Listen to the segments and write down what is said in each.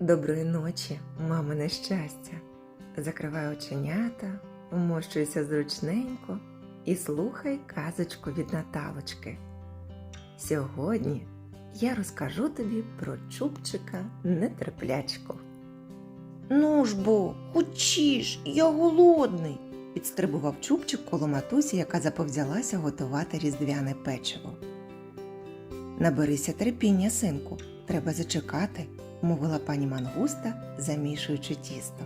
Доброї ночі, мамине щастя. Закривай оченята, вмощуйся зручненько і слухай казочку від Наталочки. Сьогодні я розкажу тобі про чубчика нетерплячку. Ну ж бо, хочеш, я голодний. Підстрибував чубчик коло матусі, яка заповзялася готувати різдвяне печиво. Наберися терпіння, синку, треба зачекати, мовила пані мангуста, замішуючи тісто.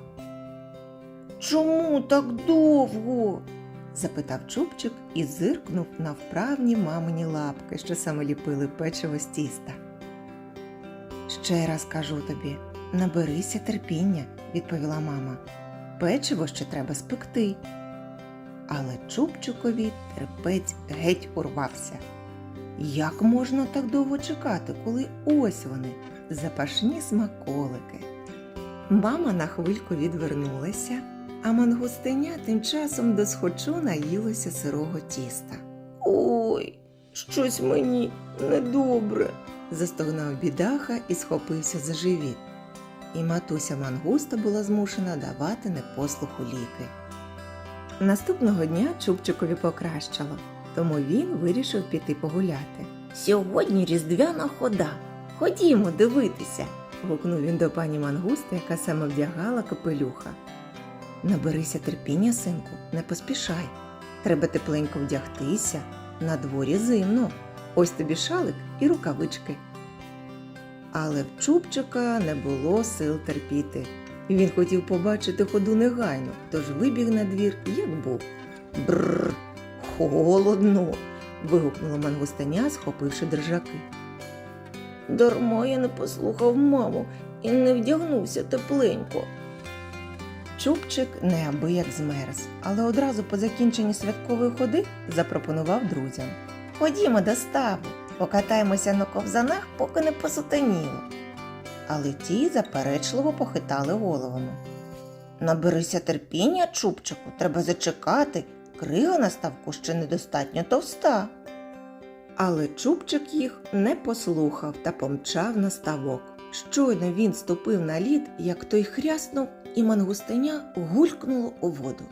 Чому так довго? запитав чубчик і зиркнув на вправні мамині лапки, що саме ліпили печиво з тіста. Ще раз кажу тобі, наберися терпіння, відповіла мама. Печиво ще треба спекти. Але чубчикові терпець геть урвався. Як можна так довго чекати, коли ось вони, запашні смаколики? Мама на хвильку відвернулася, а мангустиня тим часом досхочу наїлося сирого тіста. Ой, щось мені недобре. Застогнав бідаха і схопився за живіт. І матуся мангуста була змушена давати непослуху ліки. Наступного дня Чубчикові покращало, тому він вирішив піти погуляти. Сьогодні різдвяна хода. Ходімо дивитися. гукнув він до пані мангусти, яка саме вдягала капелюха. Наберися терпіння, синку, не поспішай. Треба тепленько вдягтися. На дворі зимно. Ось тобі шалик і рукавички. Але в Чубчика не було сил терпіти. Він хотів побачити ходу негайно, тож вибіг на двір, як був. Бррр, холодно. вигукнула мангустиня, схопивши держаки. Дарма я не послухав маму і не вдягнувся тепленько. Чубчик неабияк змерз, але одразу по закінченні святкової ходи запропонував друзям. Ходімо до ставу, покатаємося на ковзанах, поки не посутеніло. Але ті заперечливо похитали головами. Наберися терпіння, чубчику, треба зачекати. Крига на ставку ще недостатньо товста. Але Чубчик їх не послухав та помчав на ставок. Щойно він ступив на лід, як той хряснув, і мангустиня гулькнуло у воду.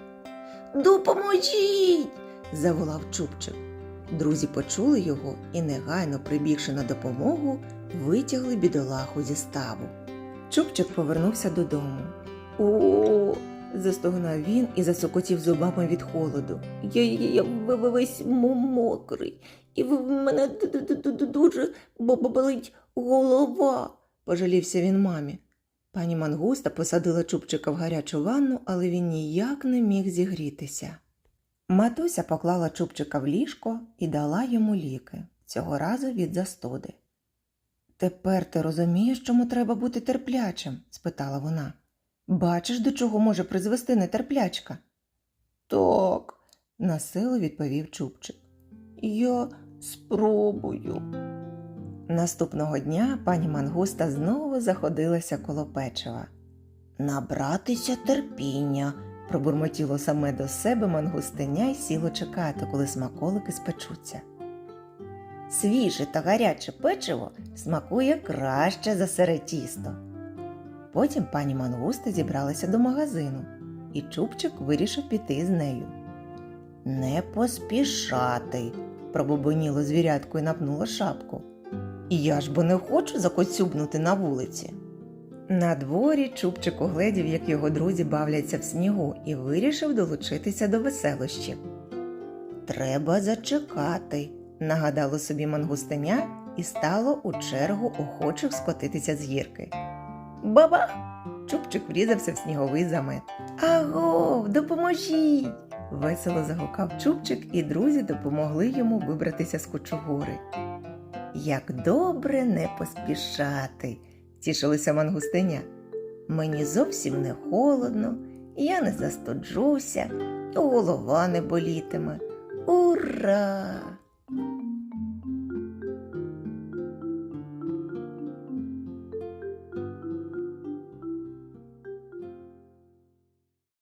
Допоможіть! заволав Чубчик. Друзі почули його і, негайно прибігши на допомогу, витягли бідолаху зі ставу. Чубчик повернувся додому. О, Застогнав він і засокотів зубами від холоду. я, я, весь мо- мокрий, і в мене дуже бо- бо- болить голова. Пожалівся він мамі. Пані мангуста посадила чубчика в гарячу ванну, але він ніяк не міг зігрітися. Матуся поклала чубчика в ліжко і дала йому ліки, цього разу від застуди. Тепер ти розумієш, чому треба бути терплячим? спитала вона. Бачиш, до чого може призвести нетерплячка? Так, насилу відповів чубчик. я спробую. Наступного дня пані мангуста знову заходилася коло печива. Набратися терпіння. Пробурмотіло саме до себе мангустиня й сіло чекати, коли смаколики спечуться. Свіже та гаряче печиво смакує краще за сире тісто. Потім пані мангуста зібралася до магазину, і Чубчик вирішив піти з нею. Не поспішати. Пробубоніло звірятко і напнуло шапку. Я ж бо не хочу закоцюбнути на вулиці. На дворі Чубчик угледів, як його друзі бавляться в снігу, і вирішив долучитися до веселощів. Треба зачекати. Нагадало собі мангустиня і стало у чергу охочих скотитися з гірки. Баба, Чубчик врізався в сніговий замет. агов, допоможіть. Весело загукав Чубчик, і друзі допомогли йому вибратися з кучугури. Як добре не поспішати, тішилася мангустиня. Мені зовсім не холодно, я не застуджуся, і голова не болітиме. Ура!